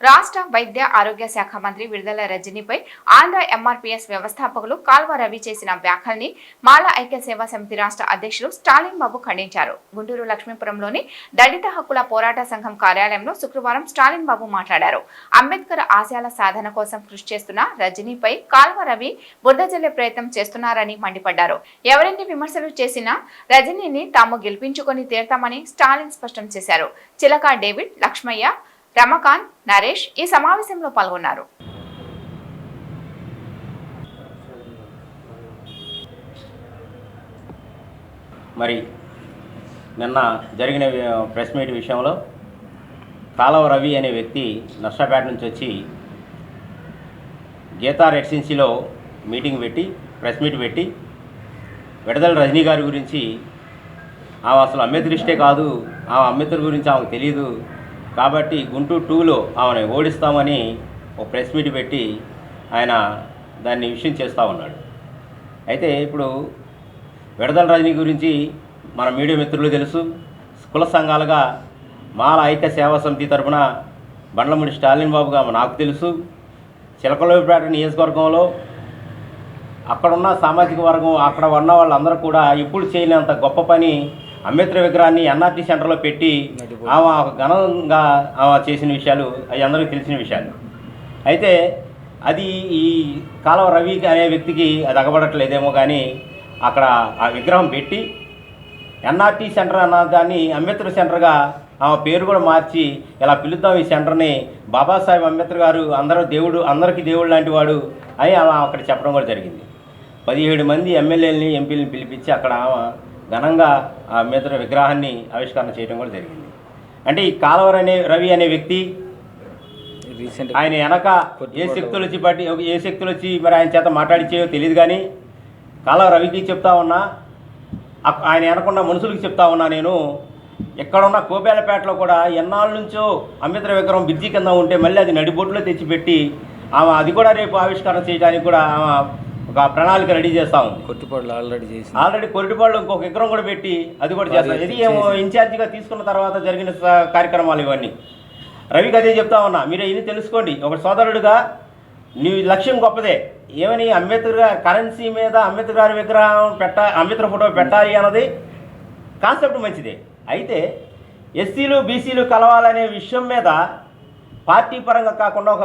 రాష్ట్ర వైద్య ఆరోగ్య శాఖ మంత్రి విడుదల రజనీపై ఆంధ్ర ఎంఆర్పీఎస్ వ్యవస్థాపకులు కాల్వ రవి చేసిన వ్యాఖ్యల్ని మాల ఐక్య సేవా సమితి రాష్ట్ర అధ్యక్షులు స్టాలిన్ బాబు ఖండించారు. గుంటూరు లక్ష్మీపురంలోని దళిత హక్కుల పోరాట సంఘం కార్యాలయంలో శుక్రవారం స్టాలిన్ బాబు మాట్లాడారు. అంబేద్కర్ ఆశయాల సాధన కోసం కృషి చేస్తున్న రజనీపై కాల్వ రవి బురదజల్లే ప్రయత్నం చేస్తున్నారని మండిపడ్డారు. ఎవరెన్ని విమర్శలు చేసినా రజనీని తాము గెలిపించుకొని తీరతామని స్టాలిన్ స్పష్టం చేశారు. చిలక డేవిడ్ లక్ష్మయ్య రమకాంత్ నరేష్ ఈ సమావేశంలో పాల్గొన్నారు. మరి నిన్న జరిగిన ప్రెస్ మీట్ విషయంలో కాలవ రవి అనే వ్యక్తి నర్సాపేట నుంచి వచ్చి గీతా రెసిడెన్సీలో మీటింగ్ పెట్టి ప్రెస్ మీట్ పెట్టి విడదల రజనీ గారి గురించి ఆమె అసలు అంబేద్కరిస్టే కాదు ఆమె అంబేద్కర్ గురించి ఆమెకు తెలియదు కాబట్టి గుంటూరు టూలో ఆమెను ఓడిస్తామని ఒక ప్రెస్ మీట్ పెట్టి ఆయన దాన్ని విషయం చేస్తూ ఉన్నాడు. అయితే ఇప్పుడు విడదల రజనీ గురించి మన మీడియా మిత్రులు తెలుసు. కుల సంఘాలుగా మాల ఐక్య సేవా సమితి తరపున బండ్లమూడి స్టాలిన్ బాబుగా నాకు తెలుసు. చిలకలోపేట నియోజకవర్గంలో అక్కడున్న సామాజిక వర్గం అక్కడ ఉన్న వాళ్ళందరూ కూడా ఇప్పుడు చేయలేనంత గొప్ప పని అంబేద్కర్ విగ్రహాన్ని ఎన్ఆర్టీ సెంటర్లో పెట్టి ఆమె ఘనంగా ఆమె చేసిన విషయాలు అవి అందరికీ తెలిసిన విషయాలు. అయితే అది ఈ కాలువ రవి అనే వ్యక్తికి అది అగబడట్లేదేమో కానీ అక్కడ ఆ విగ్రహం పెట్టి ఎన్ఆర్టీ సెంటర్ అన్న దాన్ని అంబేద్కర్ సెంటర్గా ఆమె పేరు కూడా మార్చి ఇలా పిలుద్దాం ఈ సెంటర్ని. బాబాసాహెబ్ అంబేద్కర్ గారు అందరూ దేవుడు అందరికీ దేవుడు లాంటి వాడు అని ఆమె అక్కడ చెప్పడం కూడా జరిగింది. పదిహేడు మంది ఎమ్మెల్యేలని ఎంపీలని పిలిపించి అక్కడ ఆమె ఘనంగా ఆ అంబేద్కర్ విగ్రహాన్ని ఆవిష్కరణ చేయడం కూడా జరిగింది. అంటే ఈ కాలవర్ అనే రవి అనే వ్యక్తి రీసెంట్ ఆయన వెనక ఏ శక్తులు వచ్చి పట్టి ఏ శక్తులు వచ్చి మరి ఆయన చేత మాట్లాడించేయో తెలియదు కానీ కాలం రవికి చెప్తా ఉన్నా ఆయన వెనకున్న మనుషులకి చెప్తా ఉన్నా నేను ఎక్కడున్న కోబేలపేటలో కూడా ఎన్నాళ్ళ నుంచో అంబేద్కర్ విగ్రహం బిజ్జి కింద ఉంటే మళ్ళీ అది నడిబొట్టులో తెచ్చిపెట్టి ఆమె అది కూడా రేపు ఆవిష్కరణ చేయడానికి కూడా ఆమె ఒక ప్రణాళిక రెడీ చేస్తా ఉంది. కొట్టుపాడులు ఆల్రెడీ చేసి. ఆల్రెడీ కొరిటిపాళ్ళు ఇంకొక విగ్రహం కూడా పెట్టి అది కూడా చేస్తారు ఇది ఏమో ఇన్ఛార్జిగా తీసుకున్న తర్వాత జరిగిన కార్యక్రమాలు ఇవన్నీ. రవికి అదే చెప్తా ఉన్నా. మీరు ఇది తెలుసుకోండి. ఒక సోదరుడిగా నీ లక్ష్యం గొప్పదే. ఏమని అంబేద్కర్ గారి కరెన్సీ మీద అంబేద్కర్ గారి విగ్రహం పెట్ట అంబేద్కర్ ఫోటో పెట్టాలి అన్నది కాన్సెప్ట్ మంచిదే. అయితే ఎస్సీలు బీసీలు కలవాలనే విషయం మీద పార్టీ పరంగా కాకుండా ఒక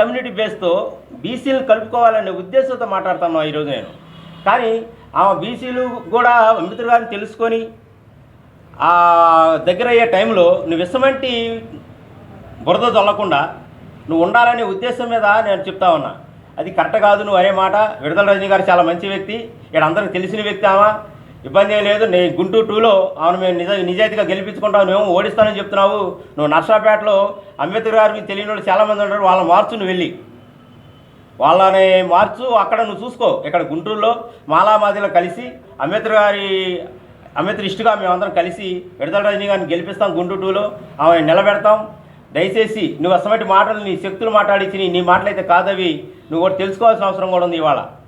కమ్యూనిటీ బేస్తో బీసీలు కలుపుకోవాలనే ఉద్దేశంతో మాట్లాడుతున్నాను ఈరోజు నేను. కానీ ఆమె బీసీలు కూడా అంబేద్కర్ గారిని తెలుసుకొని దగ్గర అయ్యే టైంలో నువ్వు ఇసమంటి బురద చల్లకుండా నువ్వు ఉండాలనే ఉద్దేశం మీద నేను చెప్తా ఉన్నా. అది కరెక్ట్ కాదు నువ్వు అనే మాట. విడుదల రజనీ గారు చాలా మంచి వ్యక్తి. ఇక్కడ అందరికి తెలిసిన వ్యక్తి ఆమె. ఇబ్బంది ఏం లేదు. నేను గుంటూరు టూలో ఆమెను మేము నిజ నిజాయితీగా గెలిపించుకుంటావు మేము ఓడిస్తానని చెప్తున్నావు. నువ్వు నర్సాపేటలో అంబేద్కర్ గారికి తెలియని వాళ్ళు చాలామంది ఉంటారు వాళ్ళని మార్చు నువ్వు వెళ్ళి. వాళ్ళని మార్చు అక్కడ నువ్వు చూసుకో. ఇక్కడ గుంటూరులో మాలామాదిలో కలిసి అంబేద్కర్ గారి అంబేద్కర్ ఇష్టగా మేమందరం కలిసి విడతల రజనీ గారిని గెలిపిస్తాం గుంటూరులో. ఆమె నిలబెడతాం. దయచేసి నువ్వు అసలు మాటలు నీ శక్తులు మాట్లాడించి నీ మాటలైతే కాదవి. నువ్వు కూడా తెలుసుకోవాల్సిన అవసరం కూడా ఉంది ఇవాళ.